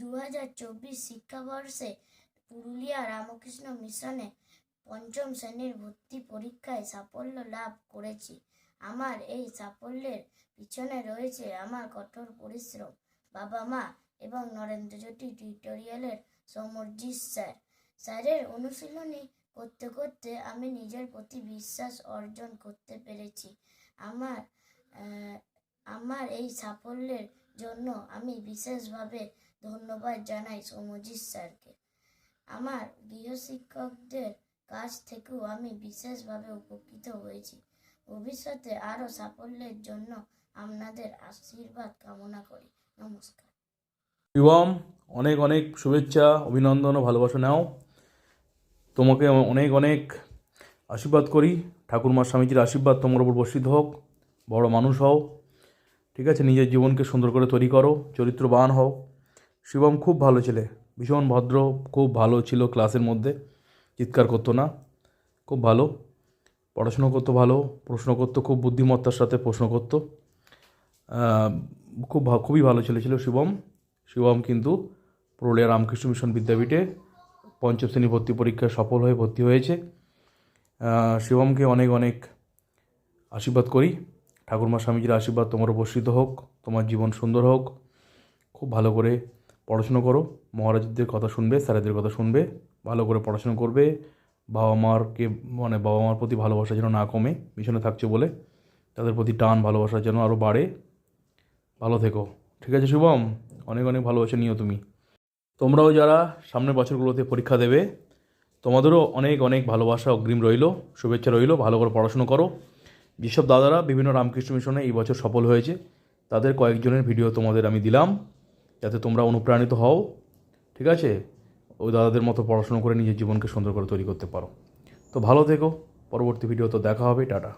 দু হাজার চব্বিশ শিক্ষাবর্ষে পুরুলিয়া রামকৃষ্ণ মিশনে পঞ্চম শ্রেণির ভর্তি পরীক্ষায় সাফল্য লাভ করেছি। আমার এই সাফল্যের পিছনে রয়েছে আমার কঠোর পরিশ্রম বাবা মা এবং নরেন্দ্রজ্যোতি টিউটোরিয়ালের সৌমর্জিৎ স্যার। স্যারের অনুশীলনী করতে করতে আমি নিজের প্রতি বিশ্বাস অর্জন করতে পেরেছি। আমার আমার এই সাফল্যের জন্য আমি বিশেষভাবে ধন্যবাদ জানাই সৌমজিৎ স্যারকে। আমার গৃহশিক্ষকদের কাছ থেকেও আমি বিশেষভাবে উপকৃত হয়েছি। ভবিষ্যতে আরও সাফল্যের জন্য আপনাদের আশীর্বাদ কামনা করি। নমস্কার। শিবম, অনেক অনেক শুভেচ্ছা, অভিনন্দন ও ভালোবাসা নাও। তোমাকে অনেক অনেক আশীর্বাদ করি। ঠাকুরমা স্বামীজির আশীর্বাদ তোমার উপর বর্ষিত হোক। বড় মানুষ হও। ঠিক আছে? নিজের জীবনকে সুন্দর করে তৈরি করো, চরিত্রবান হও। শিবম খুব ভালো ছেলে, ভীষণ ভদ্র, খুব ভালো ছিল ক্লাসের মধ্যে। চিৎকার করতো না, খুব ভালো। পড়াশুনো করতো ভালো, প্রশ্ন করতো, খুব বুদ্ধিমত্তার সাথে প্রশ্ন করতো। খুব খুবই ভালো ছেলে ছিল শিবম। শিবম কিন্তু পুরুলিয়া রামকৃষ্ণ মিশন বিদ্যাপীঠে পঞ্চম শ্রেণি ভর্তি পরীক্ষায় সফল হয়ে ভর্তি হয়েছে। শিবমকে অনেক অনেক আশীর্বাদ করি। ঠাকুরমা স্বামীজির আশীর্বাদ তোমার উপস্থিত হোক, তোমার জীবন সুন্দর হোক। খুব ভালো করে পড়াশুনো করো। মহারাজদের কথা শুনবে, স্যারেদের কথা শুনবে, ভালো করে পড়াশুনো করবে। বাবা মারকে মানে বাবা মার প্রতি ভালোবাসা যেন না কমে, মিশনে থাকছে বলে। তাদের প্রতি টান ভালোবাসা যেন আরও বাড়ে। ভালো থেকো। ঠিক আছে, শুভম? অনেক অনেক ভালোবাসা নিও তুমি। তোমরাও যারা সামনের বছরগুলোতে পরীক্ষা দেবে, তোমাদেরও অনেক অনেক ভালোবাসা অগ্রিম রইল, শুভেচ্ছা রইল, ভালো করে পড়াশুনো করো। যেসব দাদারা বিভিন্ন রামকৃষ্ণ মিশনে এই বছর সফল হয়েছে, তাদের কয়েকজনের ভিডিও তোমাদের আমি দিলাম, যাতে তোমরা অনুপ্রাণিত হও, ঠিক আছে? ওই দাদাদের মতো পড়াশুনো করে নিজের জীবনকে সুন্দর করে তৈরি করতে পারো। তো ভালো থেকো, পরবর্তী ভিডিও তো দেখা হবে, টাটা।